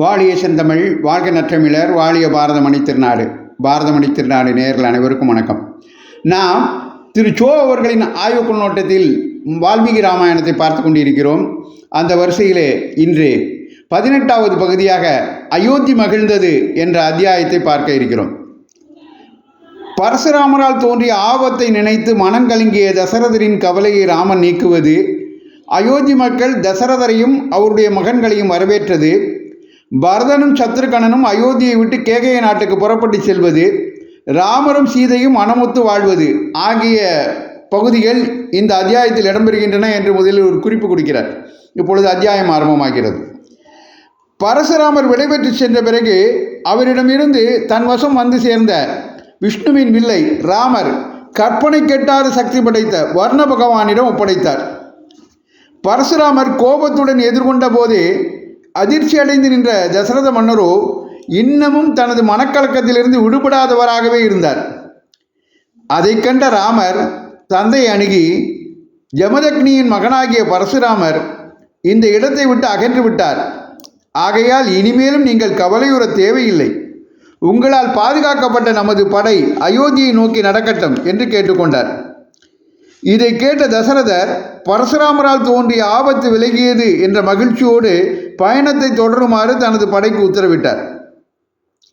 வாழிய செந்தமிழ் வாழ்க நற்றமிழர் வாழிய பாரதமணி திருநாடு. பாரதமணி திருநாடு நேரில் அனைவருக்கும் வணக்கம். நாம் திரு சோ அவர்களின் ஆய்வுக் கண்ணோட்டத்தில் வால்மீகி ராமாயணத்தை பார்த்து கொண்டிருக்கிறோம். அந்த வரிசையிலே இன்று பதினெட்டாவது பகுதியாக அயோத்தி மகிழ்ந்தது என்ற அத்தியாயத்தை பார்க்க இருக்கிறோம். பரசுராமரால் தோன்றிய ஆபத்தை நினைத்து மனம் கலங்கிய தசரதரின் கவலையை ராமன் நீக்குவது அயோத்தி மக்கள் தசரதரையும் அவருடைய மகன்களையும் வரவேற்றது பரதனும் சத்ருகணனும் அயோத்தியை விட்டு கேகய நாட்டுக்கு புறப்பட்டு செல்வது ராமரும் சீதையும் மனமொத்து வாழ்வது ஆகிய பகுதிகள் இந்த அத்தியாயத்தில் இடம்பெறுகின்றன என்று முதலில் ஒரு குறிப்பு கொடுக்கிறார். இப்பொழுது அத்தியாயம் ஆரம்பமாகிறது. பரசுராமர் விடைபெற்று சென்ற பிறகு அவரிடமிருந்து தன் வசம் வந்து சேர்ந்த விஷ்ணுவின் வில்லை ராமர் கற்பனை கெட்டாத சக்தி படைத்த வர்ண பகவானிடம் ஒப்படைத்தார். பரசுராமர் கோபத்துடன் எதிர்கொண்ட போது அதிர்ச்சி அடைந்து நின்ற தசரத மன்னரோ இன்னமும் தனது மனக்கலக்கத்திலிருந்து விடுபடாதவராகவே இருந்தார். அதை கண்ட ராமர் தந்தை அணுகி ஜமதக்னியின் மகனாகிய பரசுராமர் இந்த இடத்தை விட்டு அகன்று விட்டார். ஆகையால் இனிமேலும் நீங்கள் கவலையுற தேவையில்லை. உங்களால் பாதுகாக்கப்பட்ட நமது படை அயோத்தியை நோக்கி நடக்கட்டும் என்று கேட்டுக்கொண்டார். இதை கேட்ட தசரதர் பரசுராமரால் தோன்றிய ஆபத்து விலகியது என்ற மகிழ்ச்சியோடு பயணத்தை தொடருமாறு தனது படைக்கு உத்தரவிட்டார்.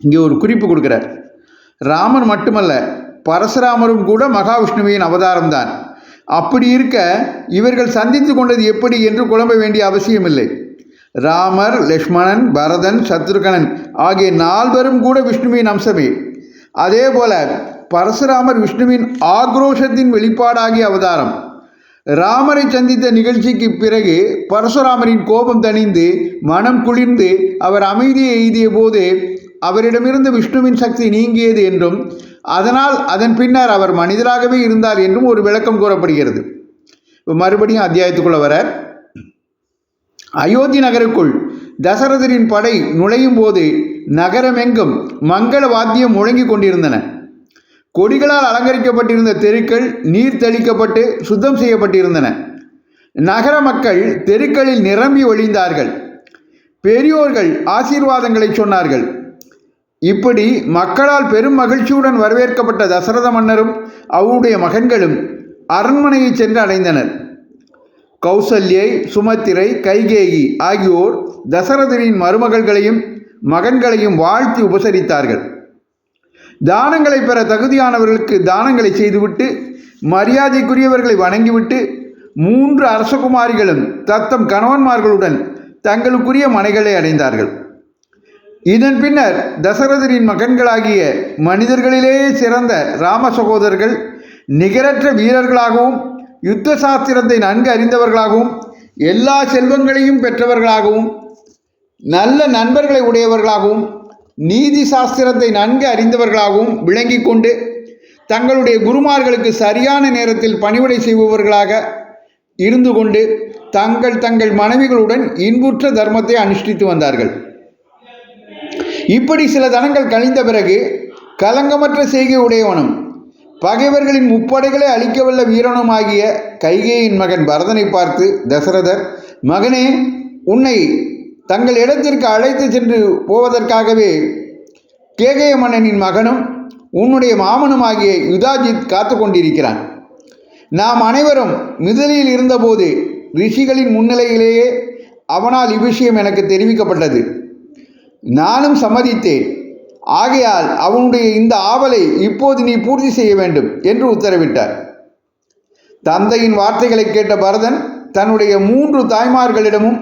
இங்கே ஒரு குறிப்பு கொடுக்கிறார். ராமன் மட்டுமல்ல பரசுராமரும் கூட மகாவிஷ்ணுவின் அவதாரம்தான். அப்படி இருக்க இவர்கள் சந்தித்து கொண்டது எப்படி என்று குழம்ப வேண்டிய அவசியமில்லை. ராமர் லக்ஷ்மணன் பரதன் சத்ருகணன் ஆகிய நால்வரும் கூட விஷ்ணுவின் அம்சமே. அதே போல பரசுராமர் விஷ்ணுவின் ஆக்ரோஷத்தின் வெளிப்பாடாகிய அவதாரம். ராமரை சந்தித்த நிகழ்ச்சிக்கு பிறகு பரசுராமரின் கோபம் தணிந்து மனம் குளிர்ந்து அவர் அமைதியை எய்திய போது அவரிடமிருந்து விஷ்ணுவின் சக்தி நீங்கியது என்றும் அதனால் அதன் பின்னர் அவர் மனிதராகவே இருந்தார் என்றும் ஒரு விளக்கம் கூறப்படுகிறது. மறுபடியும் அத்தியாயத்துக்குள்ள வர. அயோத்தி நகருக்குள் தசரதரின் படை நுழையும் போது நகரமெங்கும் மங்கள வாத்தியம் முழங்கிக் கொண்டிருந்தன. கொடிகளால் அலங்கரிக்கப்பட்டிருந்த தெருக்கள் நீர் தெளிக்கப்பட்டு சுத்தம் செய்யப்பட்டிருந்தன. நகர மக்கள் தெருக்களில் நிரம்பி ஒழிந்தார்கள் பெரியோர்கள் ஆசீர்வாதங்களை சொன்னார்கள். இப்படி மக்களால் பெரும் மகிழ்ச்சியுடன் வரவேற்கப்பட்ட தசரத மன்னரும் அவருடைய மகன்களும் அரண்மனையை சென்று அடைந்தனர். கௌசல்யை சுமத்திரை கைகேயி ஆகியோர் தசரதரின் மருமகள்களையும் மகன்களையும் வாழ்த்தி உபசரித்தார்கள். தானங்களை பெற தகுதியானவர்களுக்கு தானங்களை செய்துவிட்டு மரியாதைக்குரியவர்களை வணங்கிவிட்டு மூன்று அரசகுமாரிகளும் தத்தம் கணவன்மார்களுடன் தங்களுக்குரிய மனைகளை அடைந்தார்கள். இதன் பின்னர் தசரதரின் மகன்களாகிய மனிதர்களிலேயே சிறந்த ராம சகோதரர்கள் நிகரற்ற வீரர்களாகவும் யுத்த சாஸ்திரத்தை நன்கு அறிந்தவர்களாகவும் எல்லா செல்வங்களையும் பெற்றவர்களாகவும் நல்ல நண்பர்களை உடையவர்களாகவும் நீதி சாஸ்திரத்தை நன்கு அறிந்தவர்களாகவும் விளங்கி கொண்டு தங்களுடைய குருமார்களுக்கு சரியான நேரத்தில் பணிவிடை செய்பவர்களாக இருந்து கொண்டு தங்கள் தங்கள் மனைவிகளுடன் இன்புற்ற தர்மத்தை அனுஷ்டித்து வந்தார்கள். இப்படி சில தனங்கள் கழிந்த பிறகு கலங்கமற்ற செய்கை உடையவனும் பகைவர்களின் முப்படைகளை அழிக்கவல்ல வீரனுமாகிய கைகேயின் மகன் பரதனை பார்த்து தசரதர் மகனே உன்னை தங்கள் இடத்திற்கு அழைத்து சென்று போவதற்காகவே கேகய மன்னனின் மகனும் உன்னுடைய மாமனுமாகிய யுதாஜித் காத்து கொண்டிருக்கிறான் நாம் அனைவரும் மிதலில் இருந்தபோது ரிஷிகளின் முன்னிலையிலேயே அவனால் இவ்விஷயம் எனக்கு தெரிவிக்கப்பட்டது. நானும் சம்மதித்தேன். ஆகையால் அவனுடைய இந்த ஆவலை இப்போது நீ பூர்த்தி செய்ய வேண்டும் என்று உத்தரவிட்டார். தந்தையின் வார்த்தைகளை கேட்ட பரதன் தன்னுடைய மூன்று தாய்மார்களிடமும்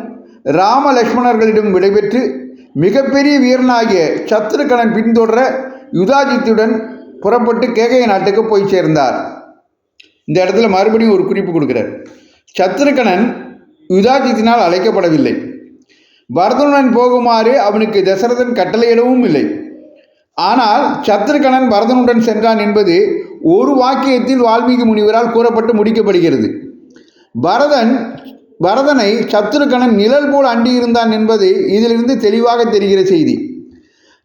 ராம லக்ஷ்மணர்களிடம் விடைபெற்று மிகப்பெரிய வீரனாகிய சத்ருகணன் பின்தொடர யுதாஜித்துடன் புறப்பட்டு கேகய நாட்டுக்கு போய் சேர்ந்தார். இந்த இடத்துல மறுபடியும் ஒரு குறிப்பு கொடுக்கிறார். சத்ருகணன் யுதாஜித்தினால் அழைக்கப்படவில்லை. பரதனுடன் போகுமாறு அவனுக்கு தசரதன் கட்டளையிடவும் இல்லை. ஆனால் சத்ருகணன் பரதனுடன் சென்றான் என்பது ஒரு வாக்கியத்தில் வால்மீகி முனிவரால் கூறப்பட்டு முடிக்கப்படுகிறது. பரதன் பரதனை சத்ருகணன் நிழல் போல் அண்டியிருந்தான் என்பது இதிலிருந்து தெளிவாக தெரிகிற செய்தி.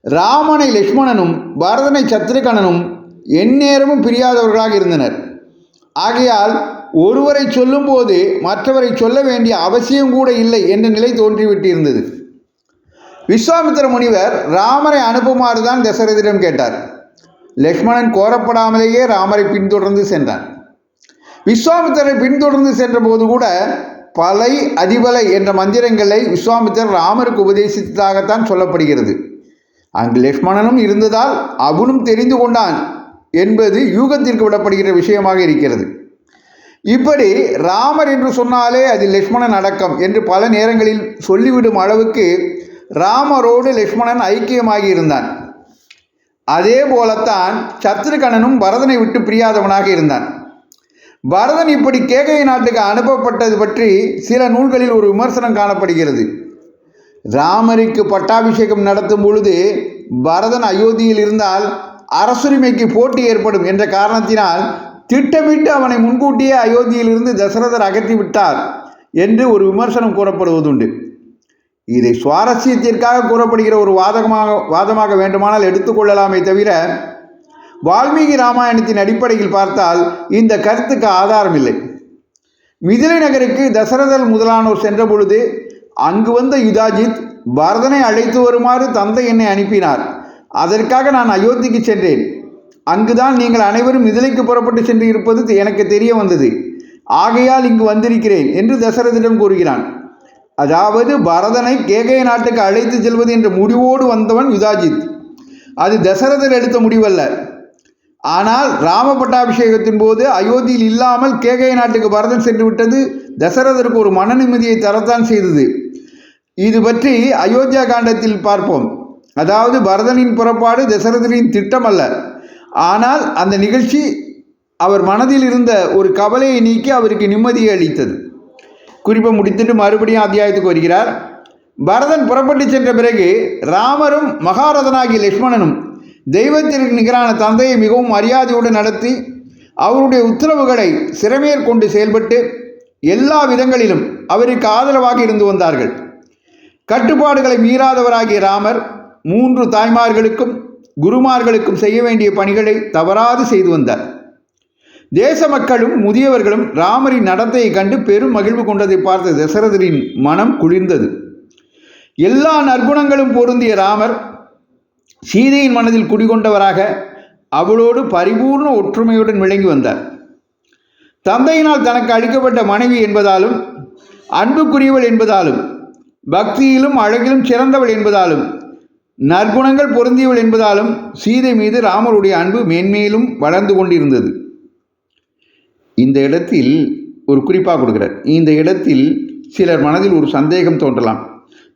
ராமனை லக்ஷ்மணனும் பரதனை சத்ருகணனும் எந்நேரமும் பிரியாதவர்களாக இருந்தனர். ஆகையால் ஒருவரை சொல்லும்போது மற்றவரை சொல்ல வேண்டிய அவசியம் கூட இல்லை என்ற நிலை தோன்றிவிட்டிருந்தது. விஸ்வாமித்திர முனிவர் ராமரை அனுப்புமாறு தான் தசரதிடம் கேட்டார். லக்ஷ்மணன் கோரப்படாமலேயே ராமரை பின்தொடர்ந்து சென்றான். விஸ்வாமித்திரரை பின்தொடர்ந்து சென்றபோது கூட பலை அதிபலை என்ற மந்திரங்களை விஸ்வாமித்திரர் ராமருக்கு உபதேசித்ததாகத்தான் சொல்லப்படுகிறது. அங்கு லக்ஷ்மணனும் இருந்ததால் அவனும் தெரிந்து கொண்டான் என்பது யூகத்திற்கு விடப்படுகிற விஷயமாக இருக்கிறது. இப்படி ராமர் என்று சொன்னாலே அது லக்ஷ்மணன் அடக்கம் என்று பல நேரங்களில் சொல்லிவிடும் அளவுக்கு ராமரோடு லக்ஷ்மணன் ஐக்கியமாகி இருந்தான். அதே போலத்தான் சத்ருகணனும் பரதனை விட்டு பிரியாதவனாக இருந்தான். பரதன் இப்படி கேகை நாட்டுக்கு அனுப்பப்பட்டது பற்றி சில நூல்களில் ஒரு விமர்சனம் காணப்படுகிறது. ராமருக்கு பட்டாபிஷேகம் நடத்தும் பொழுது பரதன் அயோத்தியில் இருந்தால் அரசுரிமைக்கு போட்டி ஏற்படும் என்ற காரணத்தினால் திட்டமிட்டு அவனை முன்கூட்டியே அயோத்தியிலிருந்து தசரதர் அகற்றி விட்டார் என்று ஒரு விமர்சனம் கூறப்படுவதுண்டு. இதை சுவாரஸ்யத்திற்காக கூறப்படுகிற ஒரு வாதகமாக வாதமாக வேண்டுமானால் எடுத்துக்கொள்ளலாமே தவிர வால்மீகி ராமாயணத்தின் அடிப்படையில் பார்த்தால் இந்த கருத்துக்கு ஆதாரம் இல்லை மிதிலை நகருக்கு தசரதர் முதலானோர் சென்ற பொழுது அங்கு வந்த யுதாஜித் பரதனை அழைத்து வருமாறு தந்தை என்னை அனுப்பினார். அதற்காக நான் அயோத்திக்கு சென்றேன். அங்குதான் நீங்கள் அனைவரும் மிதிலைக்கு புறப்பட்டு சென்று இருப்பது எனக்கு தெரிய வந்தது. ஆகையால் இங்கு வந்திருக்கிறேன் என்று தசரதிடம் கூறுகிறான். அதாவது பரதனை கேகய நாட்டுக்கு அழைத்து செல்வது என்ற முடிவோடு வந்தவன் யுதாஜித். அது தசரதர் எடுத்த முடிவல்ல. ஆனால் ராமபட்டாபிஷேகத்தின் போது அயோத்தியில் இல்லாமல் கேகய நாட்டுக்கு பரதன் சென்று விட்டது. தசரதருக்கு ஒரு மன நிம்மதியை தரத்தான் செய்தது. இது பற்றி அயோத்தியா காண்டத்தில் பார்ப்போம். அதாவது பரதனின் புறப்பாடு தசரதனின் திட்டம் அல்ல. ஆனால் அந்த நிகழ்ச்சி அவர் மனதில் இருந்த ஒரு கவலையை நீக்கி அவருக்கு நிம்மதியை அளித்தது. குறிப்பை முடித்துட்டு மறுபடியும் அத்தியாயத்துக்கு வருகிறார். பரதன் புறப்பட்டு சென்ற பிறகு ராமரும் மகாரதனாகிய லக்ஷ்மணனும் தெய்வத்திற்கு நிகரான தந்தையை மிகவும் மரியாதையோடு நடத்தி அவருடைய உத்தரவுகளை சிறமேற்கொண்டு செயல்பட்டு எல்லா விதங்களிலும் அவருக்கு ஆதரவாக இருந்து வந்தார்கள். கட்டுப்பாடுகளை மீறாதவராகிய ராமர் மூன்று தாய்மார்களுக்கும் குருமார்களுக்கும் செய்ய வேண்டிய பணிகளை தவறாது செய்து வந்தார். தேச மக்களும் முதியவர்களும் ராமரின் நடத்தையை கண்டு பெரும் மகிழ்வு கொண்டதை பார்த்த தசரதரின் மனம் குளிர்ந்தது. எல்லா நற்குணங்களும் பொருந்திய ராமர் சீதையின் மனதில் குடிகொண்டவராக அவளோடு பரிபூர்ண ஒற்றுமையுடன் விளங்கி வந்தார். தந்தையினால் தனக்கு அளிக்கப்பட்ட மனைவி என்பதாலும் அன்புக்குரியவள் என்பதாலும் பக்தியிலும் அழகிலும் சிறந்தவள் என்பதாலும் நற்குணங்கள் பொருந்தியவள் என்பதாலும் சீதை மீது ராமருடைய அன்பு மேன்மேலும் வளர்ந்து கொண்டிருந்தது. இந்த இடத்தில் ஒரு குறிப்பாக கொடுக்கிறார். இந்த இடத்தில் சிலர் மனதில் ஒரு சந்தேகம் தோன்றலாம்.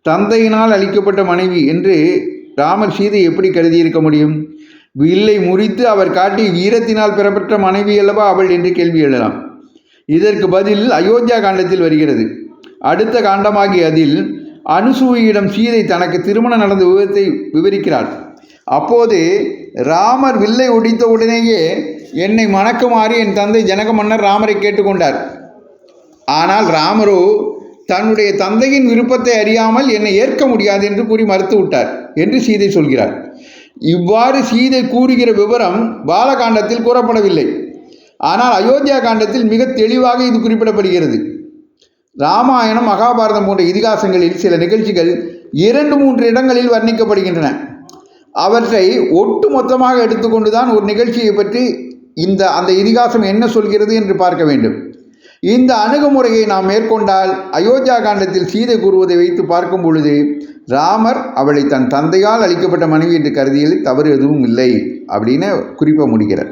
தந்தையினால் அளிக்கப்பட்ட மனைவி என்று ராமர் சீதை எப்படி கருதியிருக்க முடியும்? வில்லை முறித்து அவர் காட்டி வீரத்தினால் பெறப்பட்ட மனைவி அல்லவா அவள் என்று கேள்வி எழலாம். இதற்கு பதில் அயோத்தியா காண்டத்தில் வருகிறது. அடுத்த காண்டமாகிய அதில் அனுசூயிடம் சீதை தனக்கு திருமணம் நடந்த விவரத்தை விவரிக்கிறாள் அப்போது ராமர் வில்லை ஒடித்த உடனேயே என்னை மணக்குமாறு என் தந்தை ஜனக மன்னர் ராமரை கேட்டுக்கொண்டார். ஆனால் ராமரோ தன்னுடைய தந்தையின் விருப்பத்தை அறியாமல் என்னை ஏற்க முடியாது என்று கூறி மறுத்து விட்டார் என்று சீதை சொல்கிறார். இவ்வாறு சீதை கூறுகிற விவரம் பாலகாண்டத்தில் கூறப்படவில்லை. ஆனால் அயோத்தியா காண்டத்தில் மிக தெளிவாக இது குறிப்பிடப்படுகிறது. ராமாயணம் மகாபாரதம் போன்ற இதிகாசங்களில் சில நிகழ்ச்சிகள் இரண்டு மூன்று இடங்களில் வர்ணிக்கப்படுகின்றன. அவற்றை ஒட்டு மொத்தமாக எடுத்துக்கொண்டுதான் ஒரு நிகழ்ச்சியை பற்றி இந்த அந்த இதிகாசம் என்ன சொல்கிறது என்று பார்க்க வேண்டும். இந்த அணுகுமுறையை நாம் மேற்கொண்டால் அயோத்தியா காண்டத்தில் சீதை கூறுவதை வைத்து பார்க்கும் பொழுது ராமர் அவளை தன் தந்தையால் அளிக்கப்பட்ட மனைவி என்று கருதியில் தவறு எதுவும் இல்லை அப்படின்னு குறிப்ப முடிகிறார்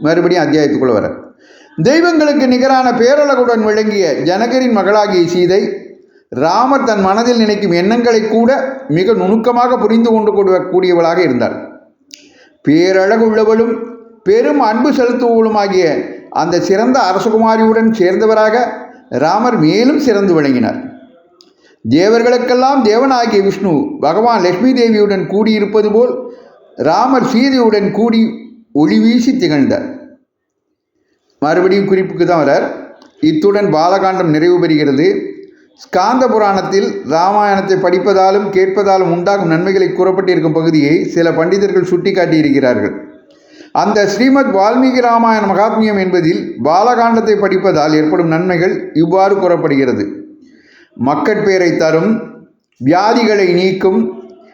மறுபடியும் அத்தியாயத்துக்குள்ள வர தெய்வங்களுக்கு நிகரான பேரழகுடன் விளங்கிய ஜனகரின் மகளாகிய சீதை ராமர் தன் மனதில் நினைக்கும் எண்ணங்களை கூட மிக நுணுக்கமாக புரிந்து கொண்டு கூடியவளாக இருந்தாள் பேரழகுள்ளவளும் பெரும் அன்பு செலுத்துவளுமாகிய அந்த சிறந்த அரசகுமாரியுடன் சேர்ந்தவராக ராமர் மேலும் சிறந்து விளங்கினார். தேவர்களுக்கெல்லாம் தேவனாகிய விஷ்ணு பகவான் லக்ஷ்மி தேவியுடன் கூடியிருப்பது போல் ராமர் சீதையுடன் கூடி ஒளி வீசி திகழ்ந்தார். மறுபடியும் குறிப்புக்கு தான் வரார் இத்துடன் பாலகாண்டம் நிறைவு பெறுகிறது. ஸ்காந்த புராணத்தில் ராமாயணத்தை படிப்பதாலும் கேட்பதாலும் உண்டாகும் நன்மைகளை கூறப்பட்டிருக்கும் பகுதியை சில பண்டிதர்கள் சுட்டி இருக்கிறார்கள் அந்த ஸ்ரீமத் வால்மீகி ராமாயண மகாத்மியம் என்பதில் பாலகாண்டத்தை படிப்பதால் ஏற்படும் நன்மைகள் இவ்வாறு கூறப்படுகிறது. மக்கட்பேரை தரும் வியாதிகளை நீக்கும்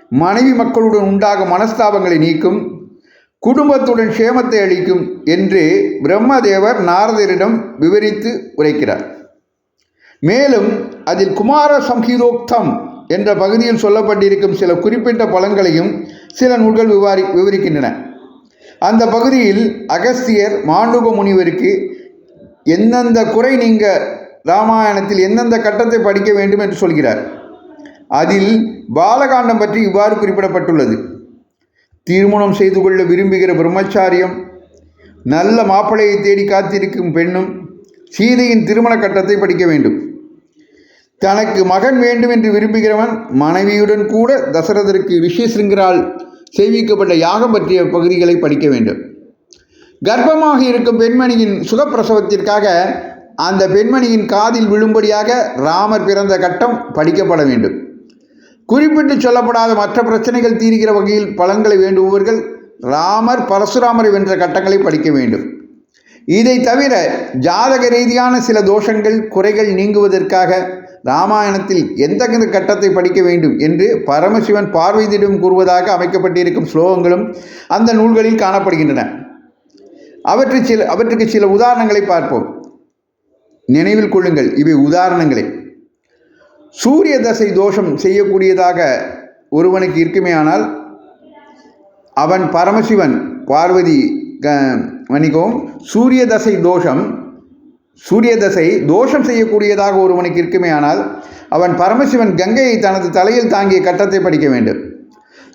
மனைவி மக்களுடன் உண்டாகும் மனஸ்தாபங்களை நீக்கும் குடும்பத்துடன் சேமத்தை அளிக்கும் என்று பிரம்மதேவர் நாரதரிடம் விவரித்து உரைக்கிறார். மேலும் அதில் குமார சம்ஹீதோக்தம் என்ற பகுதியில் சொல்லப்பட்டிருக்கும் சில குறிப்பிட்ட பலன்களையும் சில நூல்கள் விவாரி விவரிக்கின்றன. அந்த பகுதியில் அகஸ்தியர் மாண்டுக முனிவருக்கு எந்தெந்த குறை நீங்க ராமாயணத்தில் எந்தெந்த கட்டத்தை படிக்க வேண்டும் என்று சொல்கிறார். அதில் பாலகாண்டம் பற்றி இவ்வாறு குறிப்பிடப்பட்டுள்ளது. திருமணம் செய்து கொள்ள விரும்புகிற பிரம்மச்சாரியம் நல்ல மாப்பிள்ளையை தேடி காத்திருக்கும் பெண்ணும் சீதையின் திருமண கட்டத்தை படிக்க வேண்டும். தனக்கு மகன் வேண்டும் என்று விரும்புகிறவன் மனைவியுடன் கூட தசரதருக்கு ரிஷிசிருங்கரால் செய்விக்கப்பட்ட யாகம் பற்றிய பகுதிகளை படிக்க வேண்டும். கர்ப்பமாக இருக்கும் பெண்மணியின் சுகப்பிரசவத்திற்காக அந்த பெண்மணியின் காதில் விழும்படியாக ராமர் பிறந்த கட்டம் படிக்கப்பட வேண்டும். குறிப்பிட்டு சொல்லப்படாத மற்ற பிரச்சனைகள் தீர்கிற வகையில் பலன்களை வேண்டுபவர்கள் ராமர் பரசுராமரை வென்ற கட்டங்களை படிக்க வேண்டும். இதை தவிர ஜாதக ரீதியான சில தோஷங்கள் குறைகள் நீங்குவதற்காக ராமாயணத்தில் எந்தெந்த கட்டத்தை படிக்க வேண்டும் என்று பரமசிவன் பார்வதியிடம் கூறுவதாக அமைக்கப்பட்டிருக்கும் ஸ்லோகங்களும் அந்த நூல்களில் காணப்படுகின்றன. அவற்றை சில அவற்றுக்கு சில உதாரணங்களை பார்ப்போம். நினைவில் கொள்ளுங்கள் இவை உதாரணங்களே. சூரிய தசை தோஷம் செய்யக்கூடியதாக ஒருவனுக்கு இருக்குமேயானால் அவன் பரமசிவன் பார்வதி க மன்னிக்கவும் சூரிய தசை தோஷம் சூரிய தசை தோஷம் செய்யக்கூடியதாக ஒருவனுக்கு இருக்குமே ஆனால் அவன் பரமசிவன் கங்கையை தனது தலையில் தாங்கிய கட்டத்தை படிக்க வேண்டும்.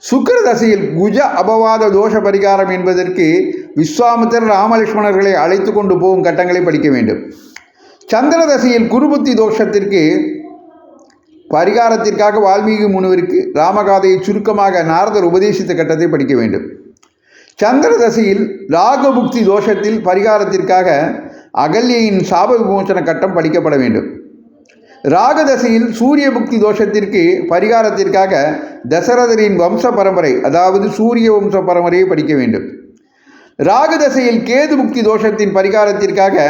சுக்கர தசையில் குஜ அபவாத தோஷ பரிகாரம் என்பதற்கு விஸ்வாமித்தர் ராமலட்சுமணர்களை அழைத்து கொண்டு போகும் கட்டங்களை படிக்க வேண்டும். சந்திர தசையில் குருபுத்தி தோஷத்திற்கு பரிகாரத்திற்காக வால்மீகி முனிவருக்கு ராமகாதையை சுருக்கமாக நாரதர் உபதேசித்த கட்டத்தை படிக்க வேண்டும். சந்திர தசையில் ராகபுக்தி தோஷத்தில் பரிகாரத்திற்காக அகல்யின் சாப விமோசன கட்டம் படிக்கப்பட வேண்டும். ராகதசையில் சூரிய புக்தி தோஷத்திற்கு பரிகாரத்திற்காக தசரதரின் வம்ச பரம்பரை அதாவது சூரிய வம்ச பரம்பரையை படிக்க வேண்டும். ராகதசையில் கேது புக்தி தோஷத்தின் பரிகாரத்திற்காக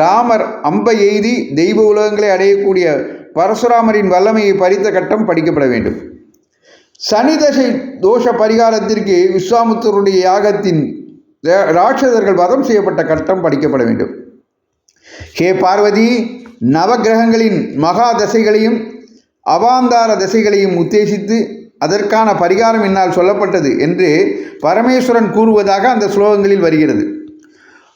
ராமர் அம்பை எய்தி தெய்வ உலகங்களை அடையக்கூடிய பரசுராமரின் வல்லமையை பறித்த கட்டம் படிக்கப்பட வேண்டும். சனி தசை தோஷ பரிகாரத்திற்கு விஸ்வாமுத்தருடைய யாகத்தின் ராட்சதர்கள் வதம் செய்யப்பட்ட கட்டம் படிக்கப்பட வேண்டும். ஹே பார்வதி நவக்கிரகங்களின் மகா தசைகளையும் அவாந்தார தசைகளையும் உத்தேசித்து அதற்கான பரிகாரம் என்னால் சொல்லப்பட்டது என்று பரமேஸ்வரன் கூறுவதாக அந்த ஸ்லோகங்களில் வருகிறது.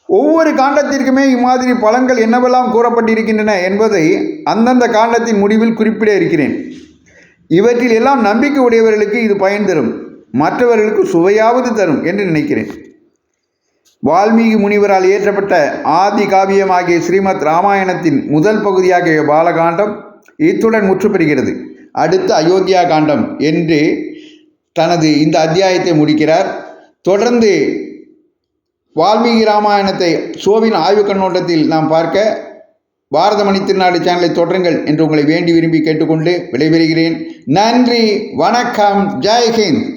ஒவ்வொரு காண்டத்திற்குமே இம்மாதிரி பலன்கள் என்னவெல்லாம் கூறப்பட்டிருக்கின்றன என்பதை அந்தந்த காண்டத்தின் முடிவில் குறிப்பிட இருக்கிறேன். இவற்றில் எல்லாம் நம்பிக்கை உடையவர்களுக்கு இது பயன் தரும். மற்றவர்களுக்கு சுவையாவது தரும் என்று நினைக்கிறேன். வால்மீகி முனிவரால் இயற்றப்பட்ட ஆதி காவியமாகிய ஸ்ரீமத் ராமாயணத்தின் முதல் பகுதியாகிய பாலகாண்டம் இத்துடன் முற்று பெறுகிறது அடுத்து அயோத்தியா காண்டம் என்று தனது இந்த அத்தியாயத்தை முடிக்கிறார். தொடர்ந்து வால்மீகி ராமாயணத்தை சோவின் ஆய்வுக் கண்ணோட்டத்தில் நாம் பார்க்க பாரதமணி திருநாடு சேனலை தொடருங்கள் என்று உங்களை வேண்டி விரும்பி கேட்டுக்கொண்டு விடைபெறுகிறேன். நன்றி வணக்கம் ஜெய்ஹிந்த்